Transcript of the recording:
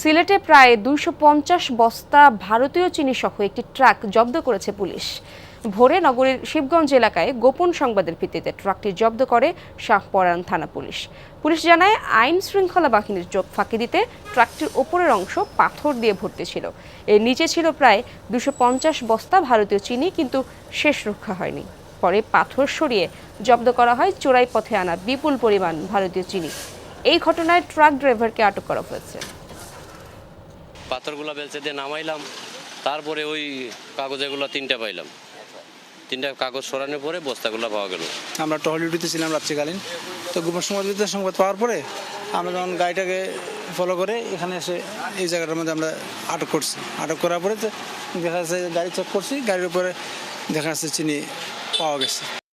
সিলেটে প্রায় দুইশো পঞ্চাশ বস্তা ভারতীয় চিনি সহ একটি ট্রাক জব্দ করেছে পুলিশ। ভোরে নগরীর শিবগঞ্জ এলাকায় গোপন সংবাদের ভিত্তিতে ট্রাকটি জব্দ করে শাহপরান থানা পুলিশ। পুলিশ জানায়, আইন শৃঙ্খলা বাহিনীর চোখ ফাঁকি দিতে ট্রাকটির ওপরের অংশ পাথর দিয়ে ভর্তি ছিল। এর নিচে ছিল প্রায় দুশো বস্তা ভারতীয় চিনি, কিন্তু শেষ রক্ষা হয়নি। পরে পাথর সরিয়ে জব্দ করা হয় চোরাই পথে আনা বিপুল পরিমাণ ভারতীয় চিনি। এই ঘটনায় ট্রাক ড্রাইভারকে আটক করা হয়েছে। পাথরগুলো বেলচে দিয়ে নামাইলাম। তারপরে ওই কাগজেগুলো তিনটা পাইলাম। তিনটা কাগজ সরানোর পরে বস্তাগুলো পাওয়া গেল। আমরা টহল ডিউটিতে ছিলাম রাত্রিকালীন। তো গোপন সংবাদ সংবাদ পাওয়ার পরে আমরা যখন গাড়িটাকে ফলো করে এখানে এসে এই জায়গাটার মধ্যে আমরা আটক করছি। আটক করার পরে তো দেখা যাচ্ছে গাড়ি চেক করছি, গাড়ির উপরে দেখা যাচ্ছে চিনি পাওয়া গেছে।